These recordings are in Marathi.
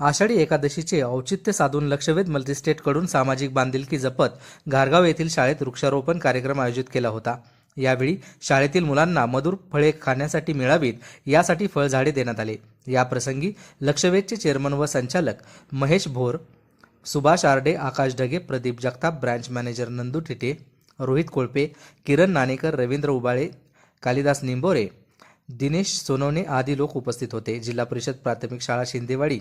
आषाढी एकादशीचे औचित्य साधून लक्षवेध मल्टीस्टेटकडून सामाजिक बांधिलकी जपत घारगाव येथील शाळेत वृक्षारोपण कार्यक्रम आयोजित केला होता. यावेळी शाळेतील मुलांना मधुर फळे खाण्यासाठी मिळावीत यासाठी फळझाडे देण्यात आले. या प्रसंगी लक्षवेधचे चेअरमन व संचालक महेश भोर सुभाष आरडे आकाश ढगे प्रदीप जगताप ब्रँच मॅनेजर नंदू टिटे रोहित कोळपे किरण नाणेकर रवींद्र उबाळे कालिदास निंबोरे दिनेश सोनवणे आदी लोक उपस्थित होते. जिल्हा परिषद प्राथमिक शाळा शिंदेवाडी.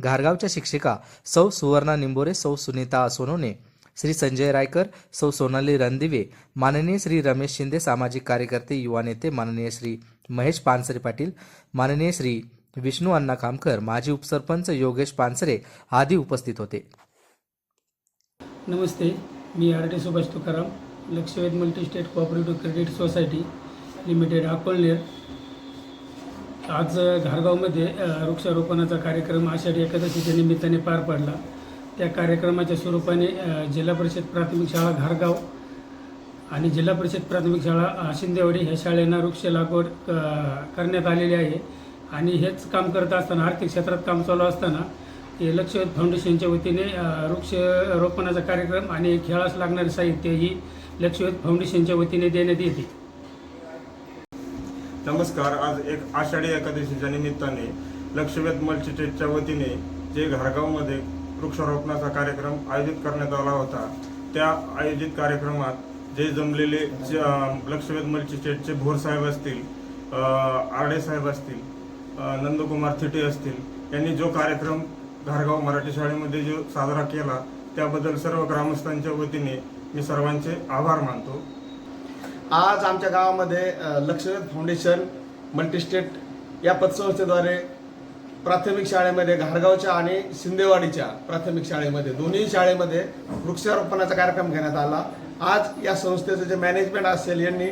घारगावच्या शिक्षिका सौ सुवर्णा निंबोरे सौ सुनीता सोनवणे श्री संजय रायकर सौ सोनाली रणदिवे माननीय श्री रमेश शिंदे सामाजिक कार्यकर्ते युवा नेते माननीय श्री महेश पानसरे पाटील माननीय श्री विष्णू अण्णा कामकर माजी उपसरपंच योगेश पानसरे आदी उपस्थित होते. नमस्ते मी R T Subhash Tukaram Lakshavedh multistate cooperative credit society limited Akolner आज घारगावमध्ये वृक्षारोपणाचा कार्यक्रम आषाढी एकादशीच्या निमित्ताने पार पडला. त्या कार्यक्रमाच्या स्वरूपाने जिल्हा परिषद प्राथमिक शाळा घारगाव आणि जिल्हा परिषद प्राथमिक शाळा शिंदेवाडी ह्या शाळेंना वृक्ष लागवड करण्यात आलेली आहे. आणि हेच काम करत असताना आर्थिक क्षेत्रात काम चालू असताना हे लक्षवेध फाउंडेशनच्या वतीने वृक्ष रोपणाचा कार्यक्रम आणि खेळास लागणारे साहित्य ही लक्षवेध फाउंडेशनच्या वतीने देण्यात येते. नमस्कार आज एक आषाढी एकादशीच्या निमित्ताने लक्षवेध मल्टीटेटच्या वतीने जे घारगावमध्ये वृक्षारोपणाचा कार्यक्रम आयोजित करण्यात आला होता त्या आयोजित कार्यक्रमात जे जमलेले जे, लक्षवेध मल्टीस्टेटचे भोर साहेब असतील आरडे साहेब असतील नंदकुमार थिटे असतील यांनी जो कार्यक्रम घारगाव मराठी शाळेमध्ये जो साजरा केला त्याबद्दल सर्व ग्रामस्थांच्या वतीने मी सर्वांचे आभार मानतो. आज आमच्या गावामध्ये अ, लक्षवेध फाउंडेशन मल्टीस्टेट या पतसंस्थेद्वारे प्राथमिक शाळेमध्ये घारगावच्या आणि शिंदेवाडीच्या प्राथमिक शाळेमध्ये दोन्ही शाळेमध्ये वृक्षारोपणाचा कार्यक्रम घेण्यात आला. आज या संस्थेचं जे मॅनेजमेंट असेल यांनी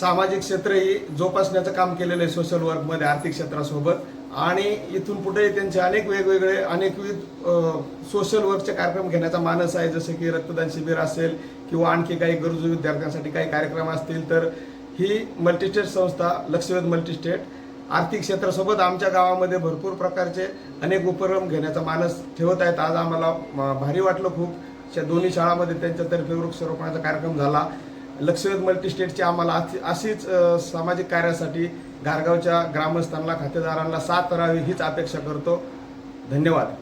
सामाजिक क्षेत्रही जोपासण्याचं काम केलेलं आहे सोशल वर्कमध्ये आर्थिक क्षेत्रासोबत. आणि इथून पुढे त्यांचे अनेक वेगवेगळे अनेकविध सोशल वर्कचे कार्यक्रम घेण्याचा मानस आहे. जसे की रक्तदान शिबिर असेल किंवा आणखी काही गरजू विद्यार्थ्यांसाठी काही कार्यक्रम असतील तर ही मल्टीस्टेट संस्था लक्षवेध मल्टीस्टेट आर्थिक क्षेत्रासोबत आमच्या गावामध्ये भरपूर प्रकारचे अनेक उपक्रम घेण्याचा मानस ठेवत आहेत. आज आम्हाला भारी वाटलं खूप. दोन्ही शाळामध्ये त्यांच्यातर्फे वृक्षारोपणाचा कार्यक्रम झाला. लक्षवेध मल्टीस्टेटची आम्हाला अशी- अशीच सामाजिक कार्यासाठी घारगावच्या ग्रामस्थांना खातेदारांना साथ राहावी हीच अपेक्षा करतो. धन्यवाद.